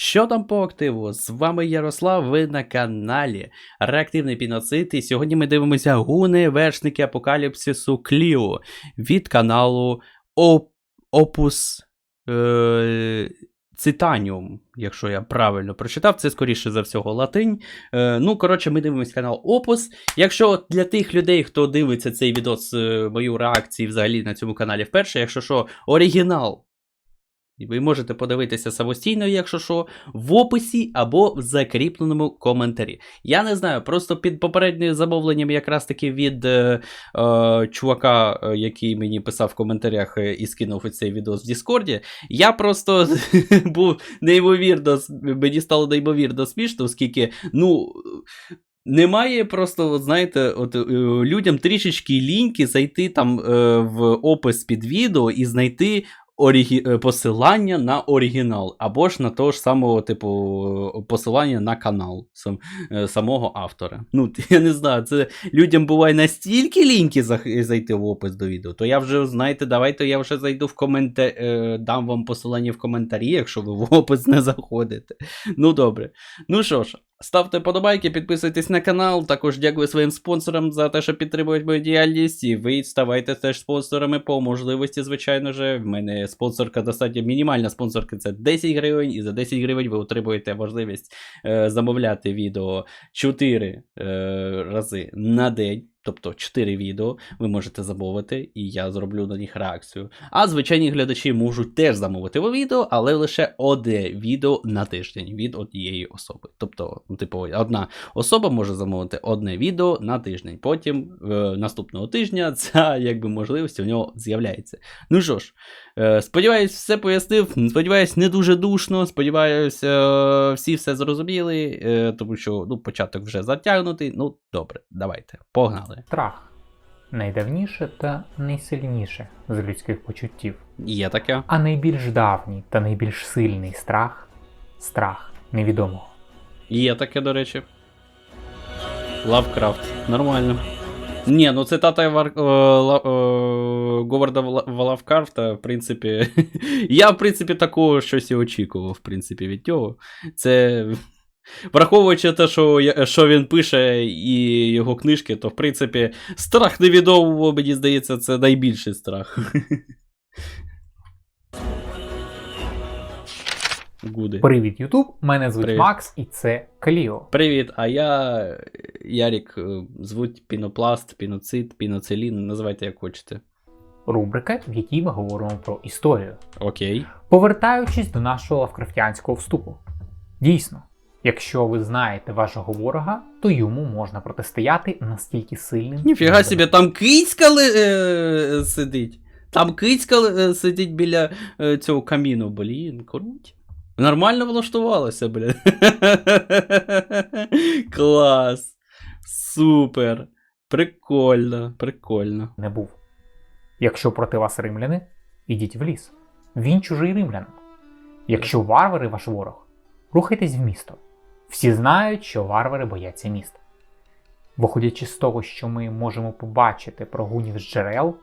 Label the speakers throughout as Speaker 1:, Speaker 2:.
Speaker 1: Що там по активу? З вами Ярослав, ви на каналі Реактивний Піноцит. І сьогодні ми дивимося гуни вершники апокаліпсису Кліо від каналу Оп- Opus е- Цитаніум, якщо я правильно прочитав, це скоріше за всього латинь. Е, ну, коротше, ми дивимося канал Opus. Якщо для тих людей, хто дивиться цей відос, е, мою реакцію взагалі на цьому каналі вперше, якщо що, оригінал. Ви можете подивитися самостійно, якщо що, в описі або в закріпленому коментарі. Я не знаю, просто під попереднім замовленням, якраз таки від е, е, чувака, е, який мені писав в коментарях е, і скинув цей відос в Діскорді, я просто був неймовірно, мені стало неймовірно смішно, оскільки, ну. Немає просто, знаєте, от е, людям трішечки ліньки зайти там е, в опис під відео і знайти орігі... е, посилання на оригінал, або ж на того ж самого, типу, посилання на канал сам... е, самого автора. Ну, я не знаю, це людям буває настільки ліньки зайти в опис до відео, то я вже, знаєте, давайте я вже зайду в коментар... е, дам вам посилання в коментарі, якщо ви в опис не заходите. Ну добре. Ну що ж, ставте подобайки, підписуйтесь на канал. Також дякую своїм спонсорам за те, що підтримують мою діяльність. І ви ставайте теж спонсорами по можливості, звичайно ж. В мене спонсорка достатньо мінімальна спонсорка це 10 гривень, і за 10 гривень ви отримуєте можливість е, замовляти відео 4 е, рази на день. Тобто 4 відео ви можете замовити, і я зроблю на них реакцію. А звичайні глядачі можуть теж замовити відео, але лише одне відео на тиждень від однієї особи. Тобто, ну, типу, одна особа може замовити одне відео на тиждень. Потім е, наступного тижня ця якби можливість у нього з'являється. Ну що ж, сподіваюсь, все пояснив. Сподіваюсь, не дуже душно. Сподіваюсь, е, всі все зрозуміли, е, тому що ну, початок вже затягнутий. Ну, добре, давайте, погнали.
Speaker 2: Страх найдавніше та найсильніше з людських почуттів,
Speaker 1: Є таке.
Speaker 2: а найбільш давній та найбільш сильний страх страх невідомого.
Speaker 1: Є таке, до речі. Лавкрафт. Нормально. Ні, ну цитата Вар... Ла- е, Говарда Валавкарфта, в принципі. я, в принципі, такого щось і очікував, в принципі, від нього. Це. Враховуючи те, що, що він пише і його книжки, то в принципі страх невідомого, мені здається, це найбільший страх. Гуди.
Speaker 2: Привіт, Ютуб! Мене звуть
Speaker 1: Привіт.
Speaker 2: Макс, і це Кліо.
Speaker 1: Привіт, а я Ярік, е, звуть Пінопласт, Піноцид, Піноцелін, називайте як хочете.
Speaker 2: Рубрика, в якій ми говоримо про історію.
Speaker 1: Окей.
Speaker 2: Повертаючись до нашого лавкрафтянського вступу. Дійсно, якщо ви знаєте вашого ворога, то йому можна протистояти настільки сильним.
Speaker 1: Ніфіга собі, там кицька ли, е, сидить. Там кицька е, сидить біля е, цього каміну, блін, круть. Нормально влаштувалося, блін. Клас. Супер. Прикольно, прикольно.
Speaker 2: не був. Якщо проти вас римляни, ідіть в ліс. Він чужий римлянам. Якщо варвари ваш ворог, рухайтесь в місто. Всі знають, що варвари бояться міст. Виходячи з того, що ми можемо побачити про гунів з джерел,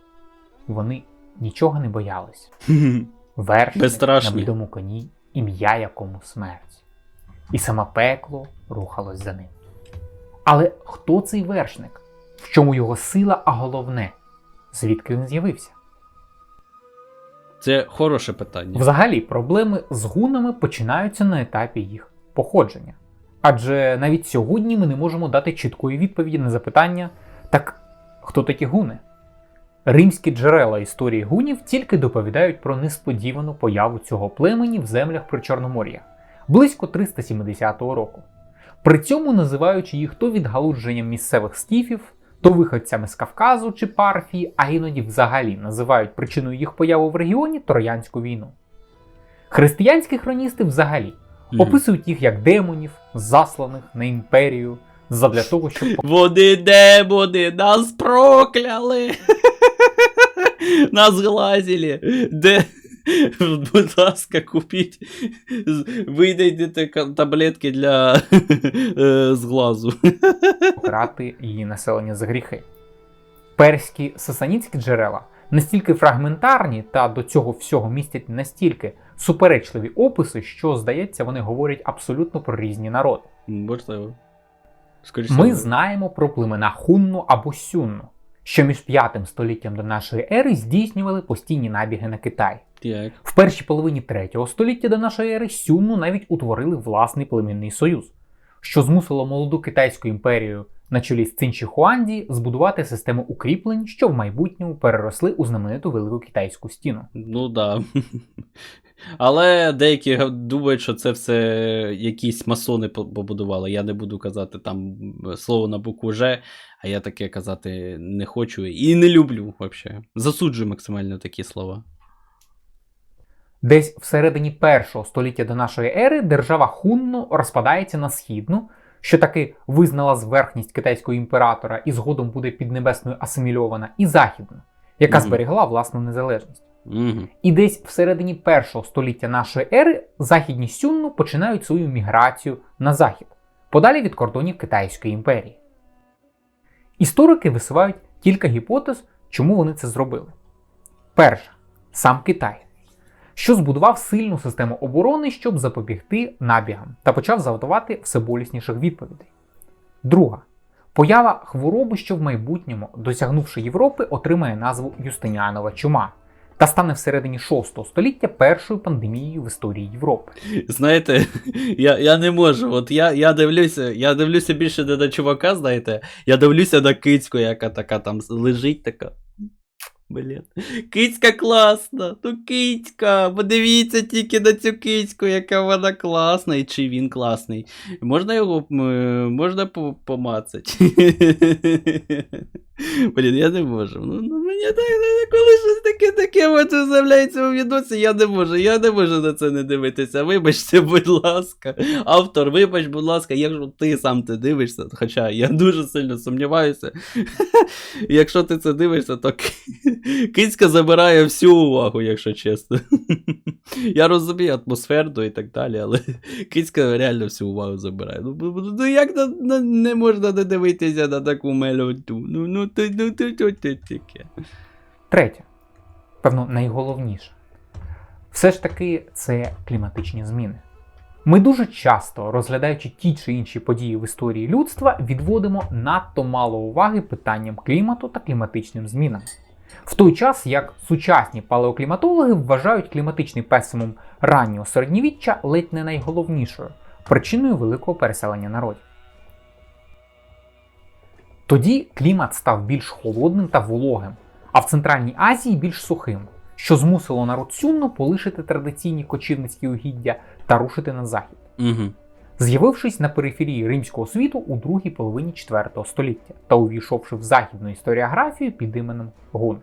Speaker 2: вони нічого не боялись. Вершник на блідому коні, ім'я якому смерть. І саме пекло рухалось за ним. Але хто цей вершник? В чому його сила, а головне, звідки він з'явився?
Speaker 1: Це хороше питання.
Speaker 2: Взагалі, проблеми з гунами починаються на етапі їх походження. Адже навіть сьогодні ми не можемо дати чіткої відповіді на запитання: так хто такі гуни? Римські джерела історії гунів тільки доповідають про несподівану появу цього племені в землях Причорномор'я близько 370 року. При цьому називаючи їх то відгалудженням місцевих скіфів, то виходцями з Кавказу чи Парфії, а іноді взагалі називають причиною їх появи в регіоні Троянську війну. Християнські хроністи взагалі описують їх як демонів, засланих на імперію, задля того, щоб
Speaker 1: Вони демони, нас прокляли. Нас глазили. Де... Будь ласка, купіть. Вийдете таблетки для е, зглазу.
Speaker 2: покарати її населення за гріхи. Перські сасанітські джерела настільки фрагментарні та до цього всього містять настільки суперечливі описи, що, здається, вони говорять абсолютно про різні народи.
Speaker 1: Можливо.
Speaker 2: Ми знаємо про племена Хунну або Сюнну, що між 5 століттям до нашої ери здійснювали постійні набіги на Китай.
Speaker 1: Так.
Speaker 2: В першій половині 3 століття до нашої ери Сюнну навіть утворили власний племінний союз, що змусило молоду китайську імперію на чолі з Цинчі Хуанді збудувати систему укріплень, що в майбутньому переросли у знамениту велику китайську стіну.
Speaker 1: Ну да. Але деякі думають, що це все якісь масони побудували. Я не буду казати там слово на букву Ж, а я таке казати не хочу і не люблю взагалі. Засуджую максимально такі слова.
Speaker 2: Десь всередині першого століття до нашої ери держава Хунну розпадається на східну, що таки визнала зверхність китайського імператора і згодом буде піднебесною асимільована, і західну, яка
Speaker 1: Мгм.
Speaker 2: зберегла власну незалежність.
Speaker 1: Угу.
Speaker 2: І десь всередині першого століття нашої ери західні Сюнну починають свою міграцію на захід, подалі від кордонів Китайської імперії. Історики висувають кілька гіпотез, чому вони це зробили. Перша сам Китай, що збудував сильну систему оборони, щоб запобігти набігам, та почав завдавати все болісніших відповідей. Друга поява хвороби, що в майбутньому, досягнувши Європи, отримає назву Юстиніанова чума та стане всередині 6 століття першою пандемією в історії Європи.
Speaker 1: Знаєте, я, я не можу. От я, я дивлюся, я дивлюся більше не на чувака, знаєте, я дивлюся на кицьку, яка така там лежить, така. Блін. Кицька класна, ну кицька, подивіться тільки на цю кицьку, яка вона класна, і чи він класний. Можна його можна по- помацати. Блін, я не можу. Ну, ну мені так, ну, коли щось таке таке от з'являється у відосі, я не можу, я не можу на це не дивитися. Вибачте, будь ласка. Автор, вибач, будь ласка, якщо ти сам це дивишся, хоча я дуже сильно сумніваюся. Якщо ти це дивишся, то кицька забирає всю увагу, якщо чесно. Я розумію атмосферну і так далі, але кицька реально всю увагу забирає. Ну, бу- бу- ну як не можна не дивитися на таку мелодю? Ну, ну, ти, ну, ти, таке.
Speaker 2: Третє, певно, найголовніше. Все ж таки це кліматичні зміни. Ми дуже часто, розглядаючи ті чи інші події в історії людства, відводимо надто мало уваги питанням клімату та кліматичним змінам. В той час як сучасні палеокліматологи вважають кліматичний песимум раннього середньовіччя ледь не найголовнішою причиною великого переселення народів. Тоді клімат став більш холодним та вологим, а в Центральній Азії більш сухим, що змусило народ Сюнну полишити традиційні кочівницькі угіддя та рушити на захід,
Speaker 1: Угу.
Speaker 2: З'явившись на периферії римського світу у другій половині IV століття та увійшовши в західну історіографію під іменем Гун.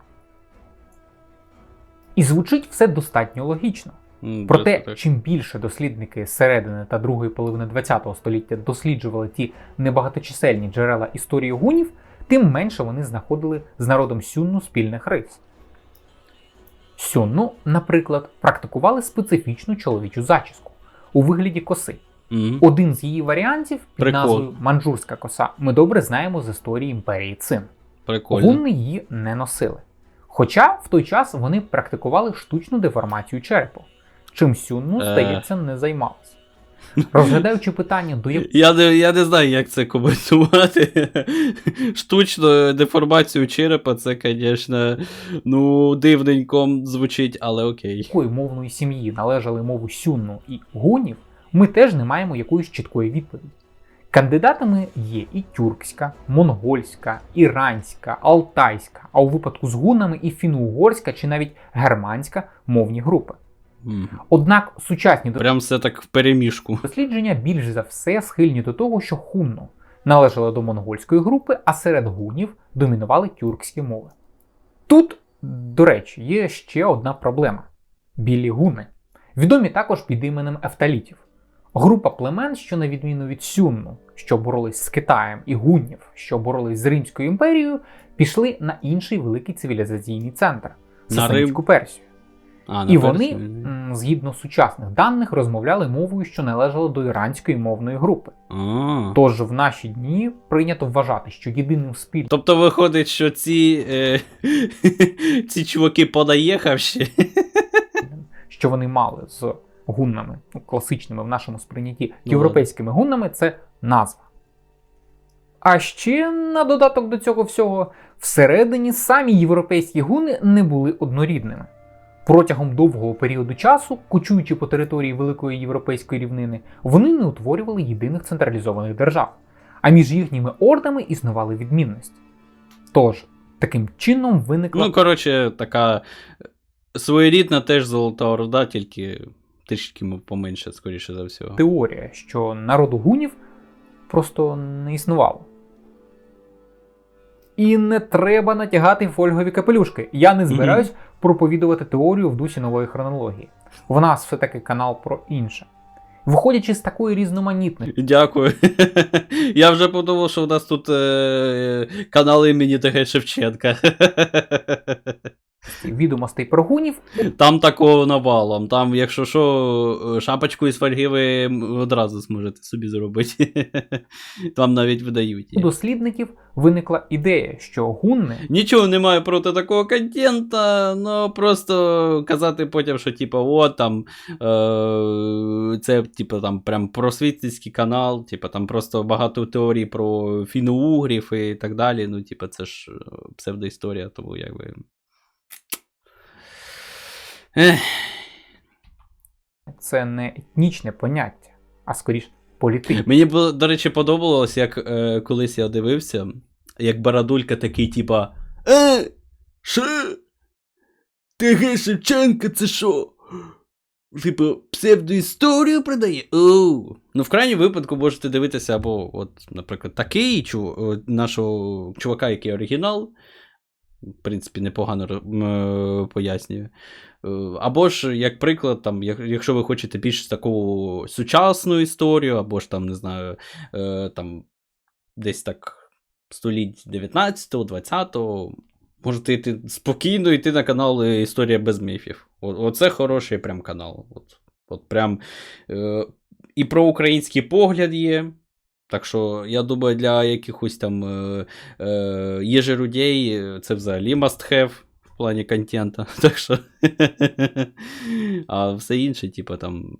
Speaker 2: І звучить все достатньо логічно. Проте, чим більше дослідники середини та другої половини ХХ століття досліджували ті небагаточисельні джерела історії гунів, тим менше вони знаходили з народом Сюнну спільних рис. Сюнну, наприклад, практикували специфічну чоловічу зачіску у вигляді коси.
Speaker 1: Угу.
Speaker 2: Один з її варіантів під
Speaker 1: Прикол.
Speaker 2: назвою манджурська коса ми добре знаємо з історії імперії Цин.
Speaker 1: Прикольно.
Speaker 2: Гунни її не носили. Хоча в той час вони практикували штучну деформацію черепу, чим Сюнну,
Speaker 1: Е.
Speaker 2: здається, не займалися. Розглядаючи питання, до якого
Speaker 1: Я не, я не знаю, як це коментувати. Штучну деформацію черепа, це, звісно, ну, дивненько звучить, але окей.
Speaker 2: якої мовної сім'ї належали мови Сюнну і гунів, ми теж не маємо якоїсь чіткої відповіді. Кандидатами є і тюркська, монгольська, іранська, алтайська, а у випадку з гунами і фіно-угорська чи навіть германська мовні групи. Однак сучасні
Speaker 1: Прям все так в переміжку.
Speaker 2: Дослідження більш за все схильні до того, що хунну належали до монгольської групи, а серед гунів домінували тюркські мови. Тут, до речі, є ще одна проблема: білі гуни, відомі також під іменем ефталітів. Група племен, що на відміну від Сюнну, що боролись з Китаєм, і гуннів, що боролись з Римською імперією, пішли на інший великий цивілізаційний центр Сасанівську Персію.
Speaker 1: А,
Speaker 2: І вони згідно сучасних даних, розмовляли мовою, що належала до іранської мовної групи.
Speaker 1: А.
Speaker 2: Тож в наші дні прийнято вважати, що єдиним спільним
Speaker 1: Тобто виходить, що ці, е, ці чуваки понаїхавші.
Speaker 2: що вони мали з гуннами, ну, класичними в нашому сприйнятті
Speaker 1: Ну,
Speaker 2: європейськими гуннами, це назва. А ще на додаток до цього всього, всередині самі європейські гуни не були однорідними. Протягом довгого періоду часу, кочуючи по території Великої європейської рівнини, вони не утворювали єдиних централізованих держав, а між їхніми ордами існували відмінності. Тож, таким чином виникла
Speaker 1: Ну, коротше, така своєрідна теж золота орда, тільки трішки поменше, скоріше за всього.
Speaker 2: теорія, що народу гунів просто не існувало. І не треба натягати фольгові капелюшки. Я не збираюсь проповідувати теорію в дусі нової хронології. В нас все-таки канал про інше. Виходячи з такої різноманітної
Speaker 1: Дякую. Я вже подумав, що у нас тут е, канал імені ТГ Шевченка.
Speaker 2: відомостей про гунів,
Speaker 1: Там такого навалом. Там, якщо що, шапочку із фольги ви одразу зможете собі зробити. Там навіть видають.
Speaker 2: у дослідників виникла ідея, що гунни
Speaker 1: Нічого немає проти такого контента, ну просто казати потім, що типу, от там е, це, типу, там прям просвітницький канал, типу, там просто багато теорій про фіно-угрів і так далі. Ну, типу, це ж е, псевдоісторія, тому якби. Ех.
Speaker 2: це не етнічне поняття, а скоріш політичне.
Speaker 1: Мені, було, до речі, подобалось, як е, колись я дивився, як Барадулька такий, типа. Е, що? ТГ Шевченка, це що? Типу, псевдоісторію продає? Оу. Ну, в крайньому випадку можете дивитися, або, от, наприклад, такий чу, нашого чувака, який оригінал. В принципі, непогано е, пояснює. Е, Або ж, як приклад, там, якщо ви хочете більш таку сучасну історію, або ж там, не знаю, е, там, десь так століть 19-го, 20-го, можете йти спокійно йти на канал Історія без міфів. Оце хороший прям канал. От, от прям е, і про український погляд є. Так що, я думаю, для якихось там е, єжерудей е, це взагалі must have в плані контента. Так що. а все інше, типу, там.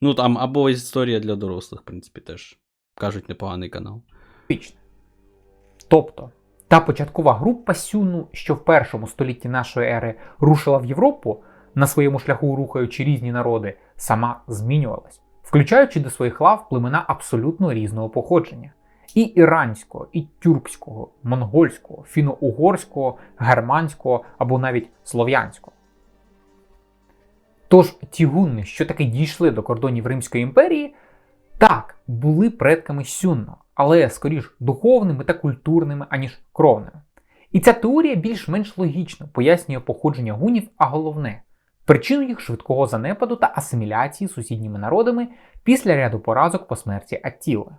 Speaker 1: Ну, там, або історія для дорослих, в принципі, теж. Кажуть, непоганий канал.
Speaker 2: Тобто, та початкова група Сюну, що в першому столітті нашої ери рушила в Європу, на своєму шляху рухаючи різні народи, сама змінювалась, включаючи до своїх лав племена абсолютно різного походження: і іранського, і тюркського, монгольського, фіно-угорського, германського або навіть слов'янського. Тож ті гунни, що таки дійшли до кордонів Римської імперії, так, були предками Сюнно, але скоріш духовними та культурними, аніж кровними. І ця теорія більш-менш логічно пояснює походження гунів, а головне причину їх швидкого занепаду та асиміляції сусідніми народами після ряду поразок по смерті Аттіли.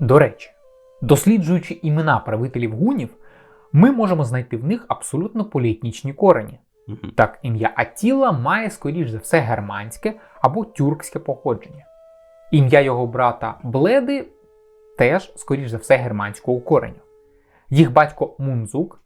Speaker 2: До речі, досліджуючи імена правителів гунів, ми можемо знайти в них абсолютно поліетнічні корені. Так, ім'я Аттіла має, скоріш за все, германське або тюркське походження. Ім'я його брата Бледи теж, скоріш за все, германського кореню. Їх батько Мунзук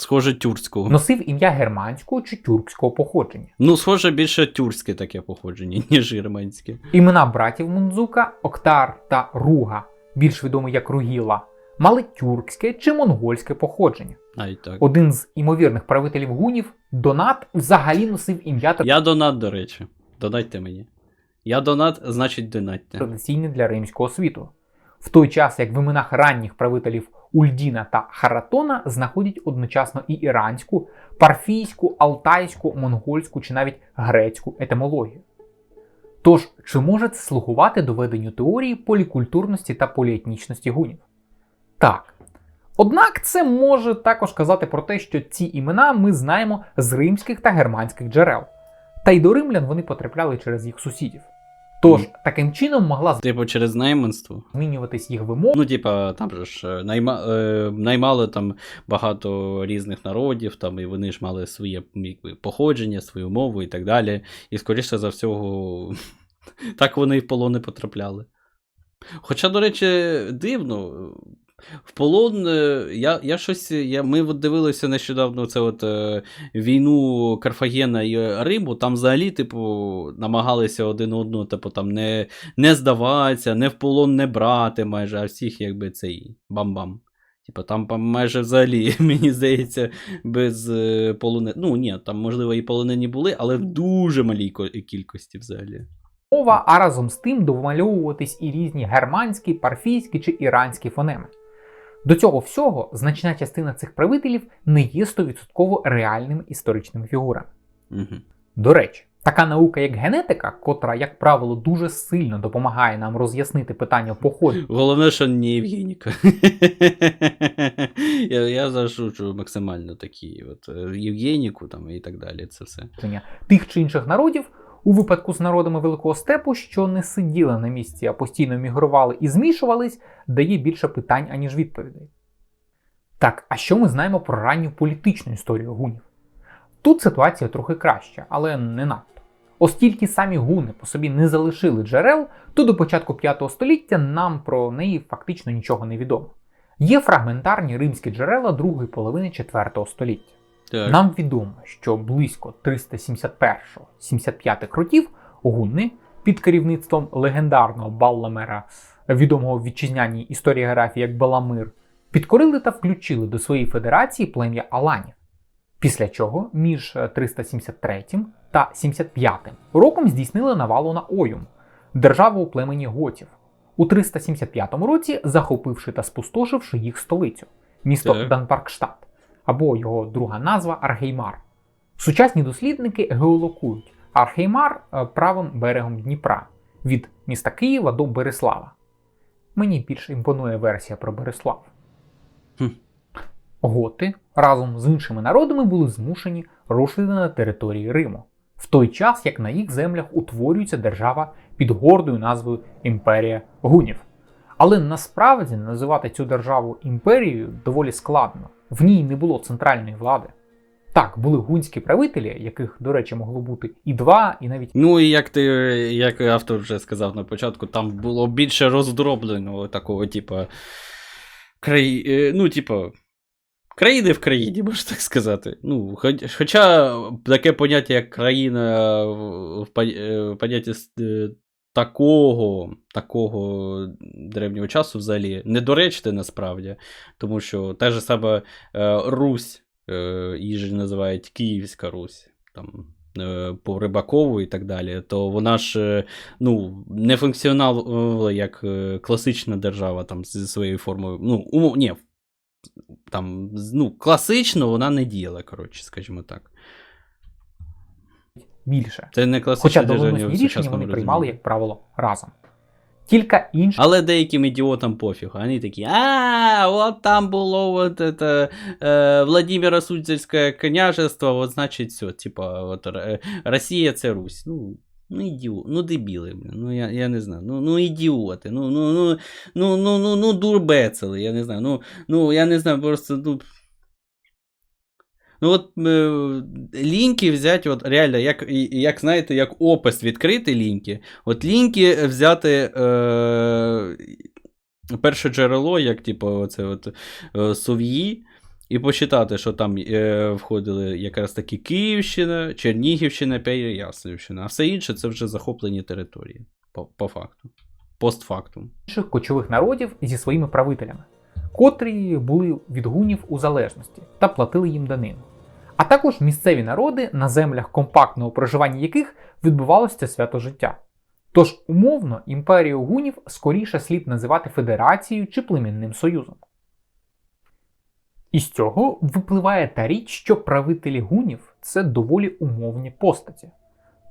Speaker 1: Схоже, тюркського.
Speaker 2: носив ім'я германського чи тюркського походження.
Speaker 1: Ну, схоже, більше тюркське таке походження, ніж германське.
Speaker 2: Імена братів Мунзука, Октар та Руга, більш відомі як Ругіла, мали тюркське чи монгольське походження.
Speaker 1: Навіть так.
Speaker 2: Один з імовірних правителів гунів, Донат, взагалі носив ім'я та
Speaker 1: Я донат, до речі. Донатьте мені. Я донат, значить донатьте.
Speaker 2: традиційне для римського світу. В той час, як в іменах ранніх правителів Ульдіна та Харатона знаходять одночасно і іранську, парфійську, алтайську, монгольську чи навіть грецьку етимологію. Тож, чи може це слугувати доведенню теорії полікультурності та поліетнічності гунів? Так. Однак це може також казати про те, що ці імена ми знаємо з римських та германських джерел. Та й до римлян вони потрапляли через їх сусідів. Тож таким чином могла
Speaker 1: Типу, через найманство.
Speaker 2: змінюватись їх вимоги.
Speaker 1: Ну, типа, там же ж е, найма, е, наймали там багато різних народів, там, і вони ж мали своє якби, походження, свою мову і так далі. І скоріше за всього, так вони і в полони потрапляли. Хоча, до речі, дивно. В полон е, я, я щось. Я, ми от дивилися нещодавно це от, е, війну Карфагена і Риму. Там взагалі, типу, намагалися один одного, типу, там не, не здаватися, не в полон не брати майже, а всіх якби цей бам-бам. Типу, там майже взагалі, мені здається, без е, полоне. Ну, ні, там, можливо, і полонені були, але в дуже малій кількості взагалі.
Speaker 2: мова, а разом з тим домальовуватись і різні германські, парфійські чи іранські фонеми. До цього всього значна частина цих правителів не є 100% реальними історичними фігурами.
Speaker 1: Угу.
Speaker 2: До речі, така наука, як генетика, котра, як правило, дуже сильно допомагає нам роз'яснити питання походу
Speaker 1: Головне, що не Євгеніка. я, я зашучу максимально такі. От, е, Євгеніку там і так далі. Це все.
Speaker 2: тих чи інших народів, у випадку з народами Великого степу, що не сиділи на місці, а постійно мігрували і змішувались, дає більше питань, аніж відповідей. Так, а що ми знаємо про ранню політичну історію гунів? Тут ситуація трохи краща, але не надто. Оскільки самі гуни по собі не залишили джерел, то до початку 5 століття нам про неї фактично нічого не відомо. Є фрагментарні римські джерела другої половини 4 століття.
Speaker 1: Так.
Speaker 2: Нам відомо, що близько 371-75 років гунни під керівництвом легендарного Балламера, відомого в вітчизняній історіографії як Баламир, підкорили та включили до своєї федерації плем'я Аланів. Після чого між 373 та 75 роком здійснили навалу на Ойум, державу у племені готів, у 375 році захопивши та спустошивши їх столицю, місто
Speaker 1: Так.
Speaker 2: Данпаркштадт, або його друга назва Археймар. Сучасні дослідники геолокують Археймар е, правим берегом Дніпра від міста Києва до Береслава. Мені більш імпонує версія про Береслав.
Speaker 1: Хм.
Speaker 2: Готи разом з іншими народами були змушені рушити на території Риму, в той час як на їх землях утворюється держава під гордою назвою Імперія Гунів. Але насправді називати цю державу імперією доволі складно. В ній не було центральної влади. Так, були гунські правителі, яких, до речі, могло бути і два, і навіть
Speaker 1: Ну і як ти, як автор вже сказав на початку, там було більше роздробленого такого, типа. Край... е, Ну, типа. Країни в країні, можна так сказати. Ну, хоч- хоча таке поняття, як країна в, в такого, такого древнього часу взагалі недоречне насправді. Тому що те ж саме е, Русь, е, її ж називають Київська Русь. Там, е, по Рибакову і так далі, то вона ж ну, не функціонувала як класична держава там, зі своєю формою. Ну, умов, ні, там, ну, класично вона не діяла, коротше, скажімо так.
Speaker 2: Більше.
Speaker 1: Це не класична
Speaker 2: Хоча
Speaker 1: держава
Speaker 2: рішення вони приймали, як правило, разом. Кілька інших
Speaker 1: Але деяким ідіотам пофіг. Вони такі, а, от там було от это, е, Владимиро Суздальське княжество, от значить все, типа, от Росія це Русь. Ну, ну ідіо, ну дебіли. Ну я, я не знаю. Ну, ну ідіоти. Ну, ну, ну, ну, ну, ну, ну дурбецели, я не знаю. Ну, ну, я не знаю, просто, ну. Ну, от е, лінки взяти, от реально, як, як знаєте, як опис відкрити лінки. От лінки взяти е, перше джерело, як типу, оце от, е, Сов'ї, і почитати, що там е, входили якраз таки Київщина, Чернігівщина, Переяславщина, а все інше це вже захоплені території. По, по факту. Постфактум.
Speaker 2: інших кочових народів зі своїми правителями, котрі були від гунів у залежності та платили їм данину. А також місцеві народи, на землях компактного проживання яких відбувалося це свято життя. Тож, умовно, імперію гунів скоріше слід називати федерацією чи племінним союзом. Із цього випливає та річ, що правителі гунів це доволі умовні постаті.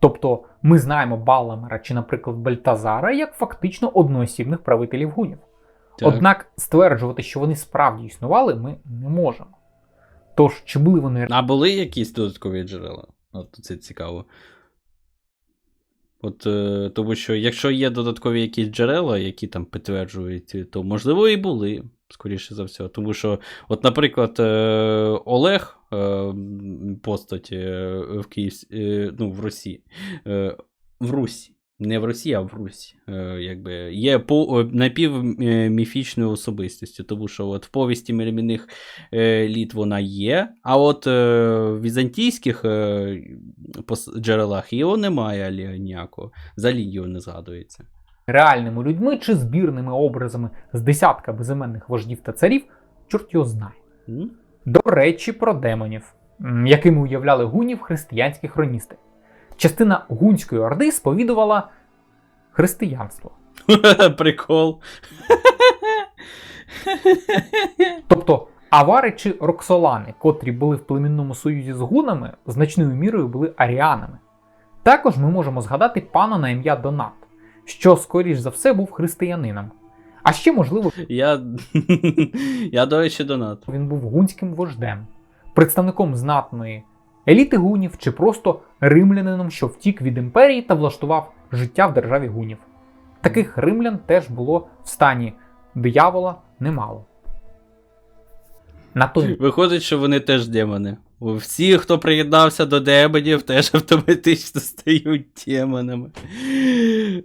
Speaker 2: Тобто ми знаємо Баламера чи, наприклад, Бальтазара як фактично одноосібних правителів гунів.
Speaker 1: Так.
Speaker 2: Однак стверджувати, що вони справді існували, ми не можемо. Тож, чи були вони
Speaker 1: А були якісь додаткові джерела? От це цікаво. От, е, тому що якщо є додаткові якісь джерела, які там підтверджують, то можливо і були, скоріше за все. Тому що, от, наприклад, е, Олег е, постать в Київ, ну, в Росії, е, в Русі. Не в Росії, а в Русі. Е, якби, є по, напівміфічною особистістю, тому що от в повісті миряних е, літ вона є, а от е, в візантійських е, джерелах його немає ніякого. Взагалі його не згадується.
Speaker 2: реальними людьми чи збірними образами з десятка безіменних вождів та царів, чорт його знає.
Speaker 1: М?
Speaker 2: До речі, про демонів, якими уявляли гунів християнські хроністи. Частина гунської орди сповідувала християнство.
Speaker 1: Прикол.
Speaker 2: Тобто авари чи роксолани, котрі були в племінному союзі з гунами, значною мірою були аріанами. Також ми можемо згадати пана на ім'я Донат, що, скоріш за все, був християнином. А ще, можливо,
Speaker 1: Я, я до речі, донат.
Speaker 2: він був гунським вождем, представником знатної еліти гунів чи просто римлянином, що втік від імперії та влаштував життя в державі гунів. Таких римлян теж було в стані диявола немало. На той
Speaker 1: Виходить, що вони теж демони. Всі, хто приєднався до демонів, теж автоматично стають демонами.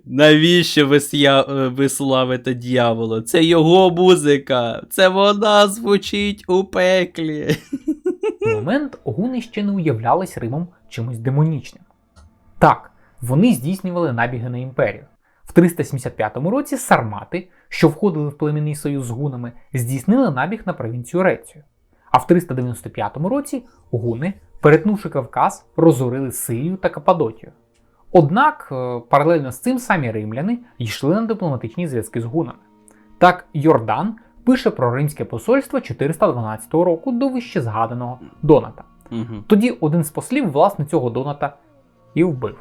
Speaker 1: Навіщо ви, сya... е, ви славите дьявола? Це його музика. Це вона звучить у пеклі.
Speaker 2: Момент гуни ще не уявлялись Римом чимось демонічним. Так, вони здійснювали набіги на імперію. В 375 році сармати, що входили в племінний союз з гунами, здійснили набіг на провінцію Рецію. А в 395 році гуни, перетнувши Кавказ, розорили Сирію та Каппадокію. Однак, е, паралельно з цим самі римляни йшли на дипломатичні зв'язки з гунами. Так, Йордан пише про римське посольство 412 року до вищезгаданого Доната.
Speaker 1: Угу.
Speaker 2: Тоді один з послів власне цього Доната і вбив.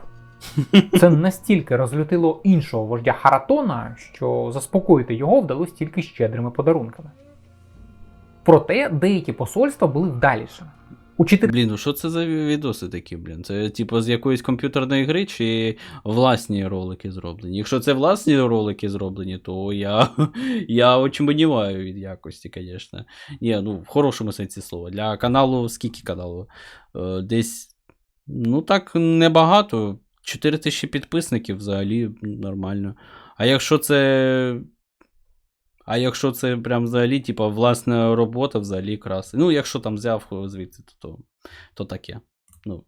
Speaker 2: Це настільки розлютило іншого вождя Харатона, що заспокоїти його вдалося тільки щедрими подарунками. Проте деякі посольства були вдалішими. У
Speaker 1: Блін, ну що це за відоси такі, блін? Це типу з якоїсь комп'ютерної гри чи власні ролики зроблені? Якщо це власні ролики зроблені, то я, я очманіваю від якості, звісно. Ні, ну в хорошому сенсі слова. Для каналу, скільки каналу? Е, Десь, ну так, небагато. 4 тисячі підписників взагалі нормально. А якщо це. А якщо це прям взагалі, типа, власна робота, взагалі краси. Ну, якщо там взяв звідси, то, то, то таке. Ну,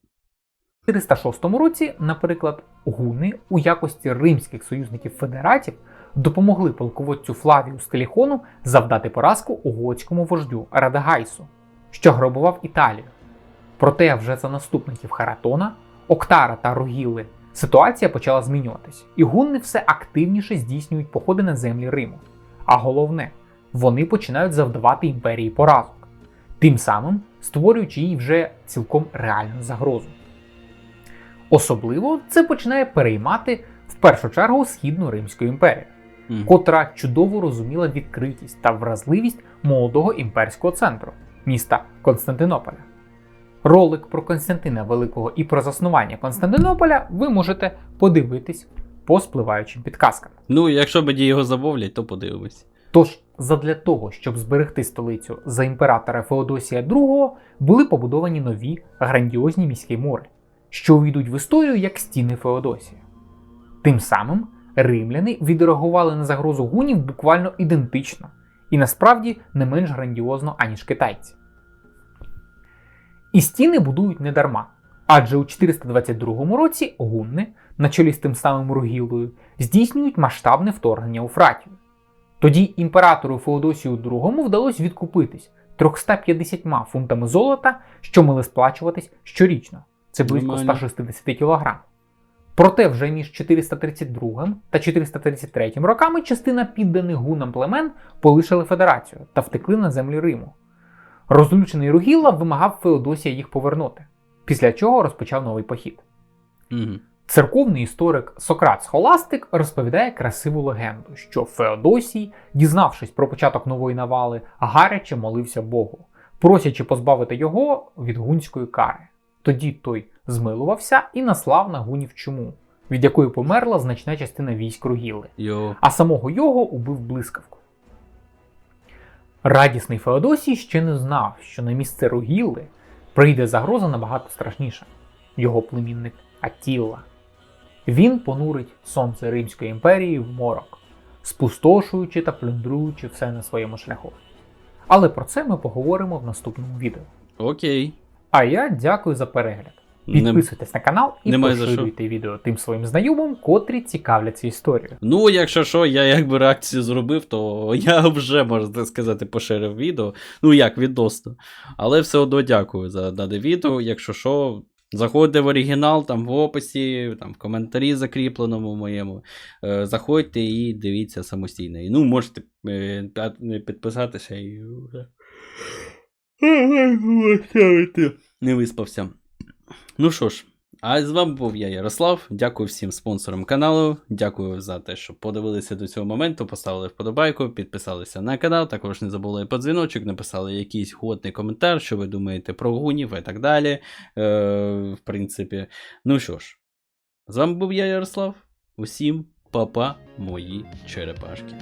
Speaker 2: 406 році, наприклад, гуни у якості римських союзників федератів допомогли полководцю Флавію Скеліхону завдати поразку угодському вождю Радагайсу, що грабував Італію. Проте вже за наступників Харатона, Октара та Ругіли ситуація почала змінюватись, і гунни все активніше здійснюють походи на землі Риму. А головне, вони починають завдавати імперії поразок, тим самим створюючи їй вже цілком реальну загрозу. Особливо це починає переймати в першу чергу Східну Римську імперію,
Speaker 1: мгм.
Speaker 2: котра чудово розуміла відкритість та вразливість молодого імперського центру міста Константинополя. Ролик про Константина Великого і про заснування Константинополя ви можете подивитись по спливаючим підказкам.
Speaker 1: ну, якщо мені його замовлять, то подивимось.
Speaker 2: Тож, задля того, щоб зберегти столицю за імператора Феодосія II, були побудовані нові грандіозні міські мури, що увійдуть в історію як стіни Феодосії. Тим самим римляни відреагували на загрозу гунів буквально ідентично і насправді не менш грандіозно, аніж китайці. І стіни будують не дарма, адже у 422 році гунни, на чолі з тим самим Ругілою, здійснюють масштабне вторгнення у Фратію. Тоді імператору Феодосію II вдалося відкупитись 350 фунтами золота, що мали сплачуватись щорічно. Це близько 160 кг. Проте вже між 432 та 433 роками частина підданих гунам племен полишили федерацію та втекли на землі Риму. Розлючений Ругілла вимагав Феодосія їх повернути, після чого розпочав новий похід.
Speaker 1: Угу.
Speaker 2: Церковний історик Сократ Схоластик розповідає красиву легенду, що Феодосій, дізнавшись про початок нової навали, гаряче молився Богу, просячи позбавити його від гунської кари. Тоді той змилувався і наслав на гунів чуму, від якої померла значна частина військ Ругілли,
Speaker 1: Йо.
Speaker 2: а самого його убив блискавку. Радісний Феодосій ще не знав, що на місце Ругілли прийде загроза набагато страшніша його племінник Атілла. Він понурить сонце Римської імперії в морок, спустошуючи та плюндруючи все на своєму шляху. Але про це ми поговоримо в наступному відео.
Speaker 1: Окей.
Speaker 2: А я дякую за перегляд. Підписуйтесь на канал і
Speaker 1: Немає
Speaker 2: поширюйте відео тим своїм знайомим, котрі цікавляться історією.
Speaker 1: Ну, якщо що, я якби реакцію зробив, то я вже, можна сказати, поширив відео. Ну, як відносно. Але все одно дякую за дане відео. Якщо що, заходьте в оригінал, там в описі, там в коментарі закріпленому моєму. Е, заходьте і дивіться самостійно. І, ну, можете е, підписатися і вже. Не виспався. Ну що ж, а з вами був я, Ярослав. Дякую всім спонсорам каналу. Дякую за те, що подивилися до цього моменту, поставили вподобайку, підписалися на канал. Також не забули про дзвіночок, написали якийсь годний коментар, що ви думаєте про гунів і так далі. Е, в принципі, ну що ж, з вами був я, Ярослав. Усім па-па, мої черепашки.